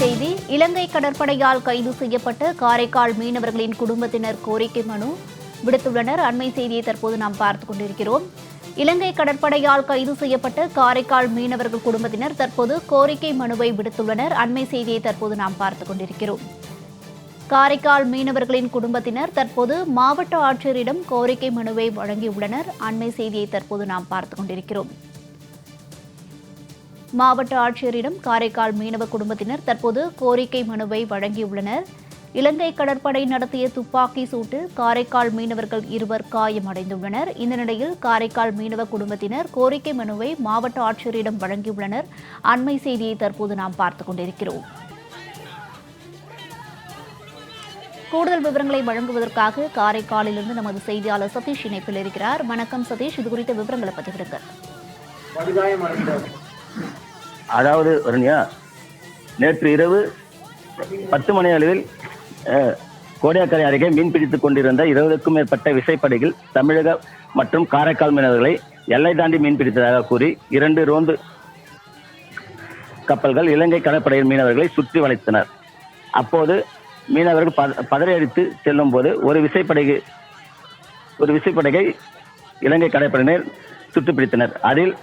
செய்தி இலங்கை கடற்படையால் கைது செய்யப்பட்ட காரைக்கால் மீனவர்களின் குடும்பத்தினர் கோரிக்கை மனு விடுத்துள்ளனர். அண்மை செய்தியை தற்போது நாம் பார்த்துக் கொண்டிருக்கிறோம். இலங்கை கடற்படையால் கைது செய்யப்பட்ட காரைக்கால் மீனவர்கள் குடும்பத்தினர் தற்போது கோரிக்கை மனுவை விடுத்துள்ளனர். அண்மை செய்தியை தற்போது நாம் பார்த்துக் கொண்டிருக்கிறோம். காரைக்கால் மீனவர்களின் குடும்பத்தினர் தற்போது மாவட்ட ஆட்சியரிடம் கோரிக்கை மனுவை வழங்கியுள்ளனர். அண்மை செய்தியை தற்போது நாம் பார்த்துக் கொண்டிருக்கிறோம். மாவட்ட ஆட்சியரிடம் காரைக்கால் மீனவ குடும்பத்தினர் தற்போது கோரிக்கை மனுவை வழங்கியுள்ளனர். இலங்கை கடற்படை நடத்திய துப்பாக்கி சூட்டில் காரைக்கால் மீனவர்கள் இருவர் காயமடைந்துள்ளனர் இந்த நிலையில் காரைக்கால் மீனவ குடும்பத்தினர் கோரிக்கை மனுவை மாவட்ட ஆட்சியரிடம் வழங்கியுள்ளனர். அண்மை செய்தியை தற்போது நாம் பார்த்துக் கொண்டிருக்கிறோம். கூடுதல் விவரங்களை வழங்குவதற்காக காரைக்காலிலிருந்து நமது செய்தியாளர் சதீஷ் இணைப்பில் இருக்கிறார். வணக்கம் சதீஷ் இது குறித்த விவரங்களை பதிவிடுங்கள். அதாவது வருண்யா நேற்று இரவு பத்து மணி அளவில் கோடியாக்கரை அருகே மீன் பிடித்துக் கொண்டிருந்த இருபதுக்கும் மேற்பட்ட விசைப்படைகள் தமிழக மற்றும் காரைக்கால் மீனவர்களை எல்லை தாண்டி மீன் பிடித்ததாக கூறி இரண்டு ரோந்து கப்பல்கள் இலங்கை கடற்படையின் மீனவர்களை சுற்றி வளைத்தனர். அப்போது மீனவர்கள் பத- பதறியடித்து செல்லும் போது ஒரு விசைப்படகு ஒரு விசைப்படகை இலங்கை கடற்படையினர் சுட்டுப்பிடித்தனர் அதில்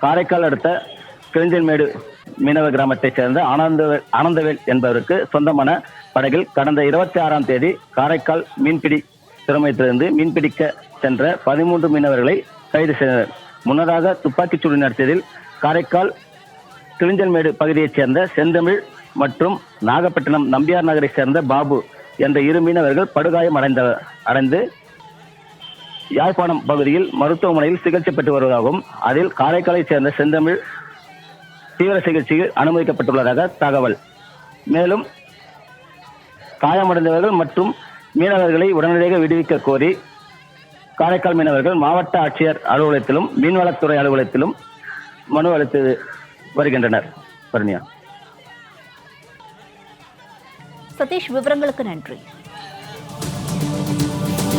காரைக்கால் அடுத்த கிளிஞ்சன்மேடு மீனவ கிராமத்தைச் சேர்ந்த ஆனந்த ஆனந்தவேல் என்பவருக்கு சொந்தமான படகில் கடந்த இருபத்தி ஆறாம் தேதி காரைக்கால் மீன்பிடி துறைமுகத்திலிருந்து மீன்பிடிக்க சென்ற பதிமூன்று மீனவர்களை கைது செய்தனர். முன்னதாக துப்பாக்கிச் சூடு நடத்தியதில் காரைக்கால் கிழிஞ்சல்மேடு பகுதியைச் சேர்ந்த செந்தமிழ் மற்றும் நாகப்பட்டினம் நம்பியார் நகரைச் சேர்ந்த பாபு என்ற இரு மீனவர்கள் படுகாயம் அடைந்த அடைந்து யாழ்ப்பாணம் பகுதியில் மருத்துவமனையில் சிகிச்சை பெற்று வருவதாகவும் அதில் காரைக்காலைச் சேர்ந்த செந்தமிழ் தீவிர சிகிச்சையில் அனுமதிக்கப்பட்டுள்ளதாக தகவல். மேலும் காயமடைந்தவர்கள் மற்றும் மீனவர்களை உடனடியாக விடுவிக்க கோரி காரைக்கால் மீனவர்கள் மாவட்ட ஆட்சியர் அலுவலகத்திலும் மீன்வளத்துறை அலுவலகத்திலும் மனு அளித்து வருகின்றனர். சதீஷ் விவரங்களுக்கு நன்றி.